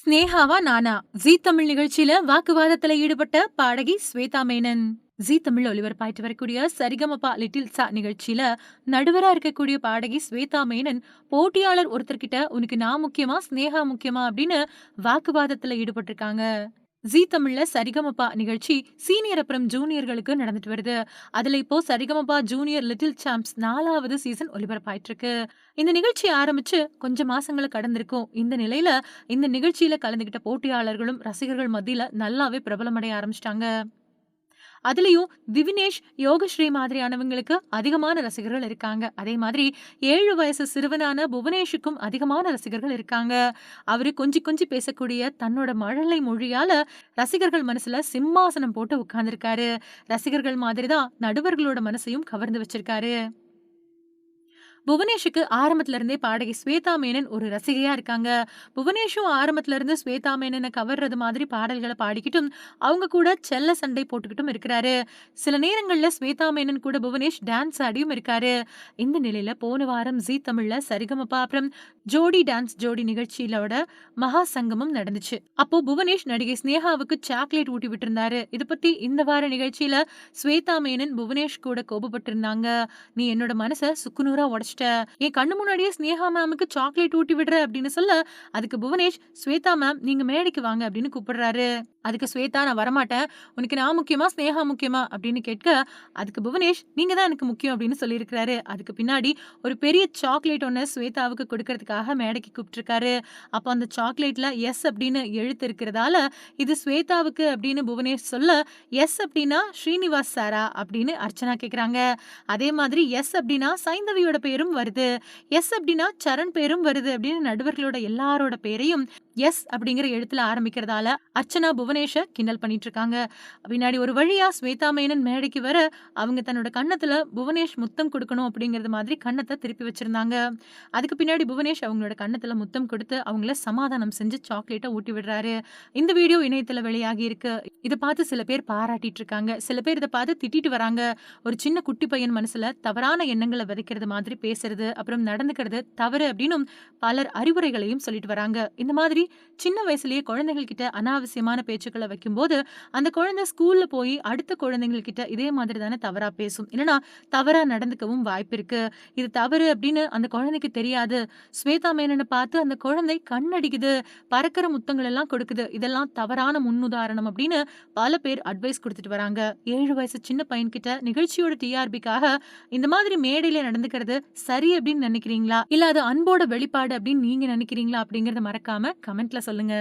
ஸ்னேகாவா நானா? ஜீ தமிழ் நிகழ்ச்சியில வாக்குவாதத்துல ஈடுபட்ட பாடகி ஸ்வேதா மேனன். ஜீ தமிழ் ஒலிபரப்பாயிட்டு வரக்கூடிய சரிகமபா லிட்டில் சா நிகழ்ச்சியில நடுவரா இருக்கக்கூடிய பாடகி ஸ்வேதா மேனன் போட்டியாளர் ஒருத்தர்கிட்ட உனக்கு நான் முக்கியமா ஸ்னேகா முக்கியமா அப்படின்னு வாக்குவாதத்துல ஈடுபட்டிருக்காங்க. ஜீ தமிழ்ல சரிகமபா நிகழ்ச்சி சீனியர் அப்புறம் ஜூனியர்களுக்கு நடந்துட்டு வருது. அதுல இப்போ சரிகமபா ஜூனியர் லிட்டில் சாம்ப்ஸ் நாலாவது சீசன் ஒலிபரப்பாயிட்டு இருக்கு இந்த நிகழ்ச்சி ஆரம்பிச்சு கொஞ்சம் மாசங்களை கடந்திருக்கும். இந்த நிலையில இந்த நிகழ்ச்சியில கலந்துகிட்ட போட்டியாளர்களும் ரசிகர்கள் மத்தியில நல்லாவே பிரபலமடைய ஆரம்பிச்சிட்டாங்க. அதுலயும் திவினேஷ் யோகஸ்ரீ மாதிரியானவங்களுக்கு அதிகமான ரசிகர்கள் இருக்காங்க. அதே மாதிரி ஏழு வயசு சிறுவனான புவனேஷுக்கும் அதிகமான ரசிகர்கள் இருக்காங்க. அவரு கொஞ்சி கொஞ்சி பேசக்கூடிய தன்னோட மழலை மொழியால ரசிகர்கள் மனசுல சிம்மாசனம் போட்டு உட்கார்ந்துருக்காரு. ரசிகர்கள் மாதிரி தான் நடுவர்களோட மனசையும் கவர்ந்து வச்சிருக்காரு. புவனேஷுக்கு ஆரம்பத்துல இருந்தே பாடகி ஸ்வேதா மேனன் ஒரு ரசிகையா இருக்காங்க. புவனேஷும் ஆரம்பத்துல இருந்து ஸ்வேதா மேனனை கவர்றது மாதிரி பாடல்களை பாடிக்கிட்டும் அவங்க கூட செல்ல சண்டை போட்டுக்கிட்டும் இருக்கிறாரு. சில நேரங்கள்ல ஸ்வேதா மேனன் கூட புவனேஷ் டான்ஸ் ஆடியும் இருக்காரு. இந்த நிலையில போன வாரம் ஜி தமிழ்ல சரிகமப்பா அப்புறம் ஜோடி டான்ஸ் ஜோடி நிகழ்ச்சியிலோட மகா சங்கமம் நடந்துச்சு. அப்போ புவனேஷ் நடிகை ஸ்னேகாவுக்கு சாக்லேட் ஊட்டி விட்டுருந்தாரு. இது பத்தி இந்த வார நிகழ்ச்சியில ஸ்வேதா மேனன் புவனேஷ் கூட கோபப்பட்டிருந்தாங்க. நீ என்னோட மனசை சுக்குநூறா உடச்சிட்ட என் கண்ணு முன்னாடியே ஸ்னேகா மேமுக்கு சாக்லேட் ஊட்டி விடுற அப்படின்னு சொல்ல அதுக்கு புவனேஷ் ஸ்வேதா மேம் நீங்க மேடைக்கு வாங்க அப்படின்னு கூப்பிடுறாரு. அதுக்கு ஸ்வேதா நான் வரமாட்டேன். உனக்கு நான் முக்கியமா ஸ்னேகா முக்கியமா அப்படின்னு கேட்க அதுக்கு புவனேஷ் நீங்க தான் எனக்கு முக்கியம் அப்படின்னு சொல்லியிருக்கிறாரு. அதுக்கு பின்னாடி ஒரு பெரிய சாக்லேட் ஒன்று ஸ்வேதாவுக்கு கொடுக்கறதுக்காக மேடைக்கு கூப்பிட்டுருக்காரு. அப்போ அந்த சாக்லேட்ல எஸ் அப்படின்னு எழுத்து இருக்கிறதால இது ஸ்வேதாவுக்கு அப்படின்னு புவனேஷ் சொல்ல எஸ் அப்படின்னா ஸ்ரீனிவாஸ் சாரா அப்படின்னு அர்ச்சனா கேட்குறாங்க அதே மாதிரி எஸ் அப்படின்னா சைந்தவியோட பேரும் வருது. எஸ் அப்படின்னா சரண் பேரும் வருது அப்படின்னு நடுவர்களோட எல்லாரோட பேரையும் எஸ் அப்படிங்கிற எழுத்துல ஆரம்பிக்கிறதால அர்ச்சனா புவனேஷ கிண்டல் பண்ணிட்டு இருக்காங்க பின்னாடி ஒரு வழியா ஸ்வேதா மேனன் மேடைக்கு வர அவங்க தன்னோட கன்னத்துல புவனேஷ் முத்தம் கொடுக்கணும் அப்படிங்கிறது மாதிரி கன்னத்தை திருப்பி வச்சிருந்தாங்க. அதுக்கு பின்னாடி புவனேஷ் அவங்களோட கன்னத்துல முத்தம் கொடுத்து அவங்கள சமாதானம் செஞ்சு சாக்லேட்டை ஊட்டி விடுறாரு. இந்த வீடியோ இணையத்துல வெளியாகி இருக்கு. இதை பார்த்து சில பேர் பாராட்டிட்டு இருக்காங்க சில பேர் இதை பார்த்து திட்டிட்டு வராங்க. ஒரு சின்ன குட்டி பையன் மனசுல தவறான எண்ணங்களை விதைக்கிறது மாதிரி பேசுறது அப்புறம் நடந்துக்கிறது தவறு அப்படின்னும் பலர் அறிவுரைகளையும் சொல்லிட்டு வராங்க. இந்த மாதிரி சின்ன வயசுலயே குழந்தைகள் கிட்ட அனாவசியமான பேச்சுக்களை வைக்கும்போது அந்த குழந்தை ஸ்கூல்ல போய் அடுத்த குழந்தைகள் கிட்ட இதே மாதிரி தானே தவறா பேசும். இல்லைன்னா தவறா நடந்துக்கவும் வாய்ப்பு இருக்கு இது தவறு அப்படின்னு அந்த குழந்தைக்கு தெரியாது. ஸ்வேதா மேனனை பார்த்து அந்த குழந்தை கண்ணடிக்குது பறக்கிற முத்தங்கள் எல்லாம் கொடுக்குது. இதெல்லாம் தவறான முன்னுதாரணம் அப்படின்னு பல பேர் அட்வைஸ் கொடுத்துட்டு வராங்க. ஏழு வயசு சின்ன பையன்கிட்ட நிகழ்ச்சியோட டிஆர்பிக்காக இந்த மாதிரி மேடையில நடந்துக்கிறது சரி அப்படின்னு நினைக்கிறீங்களா? இல்ல அது அன்போட வெளிப்பாடு அப்படின்னு நீங்க நினைக்கிறீங்களா அப்படிங்கறத மறக்காம கமெண்ட்ல சொல்லுங்க.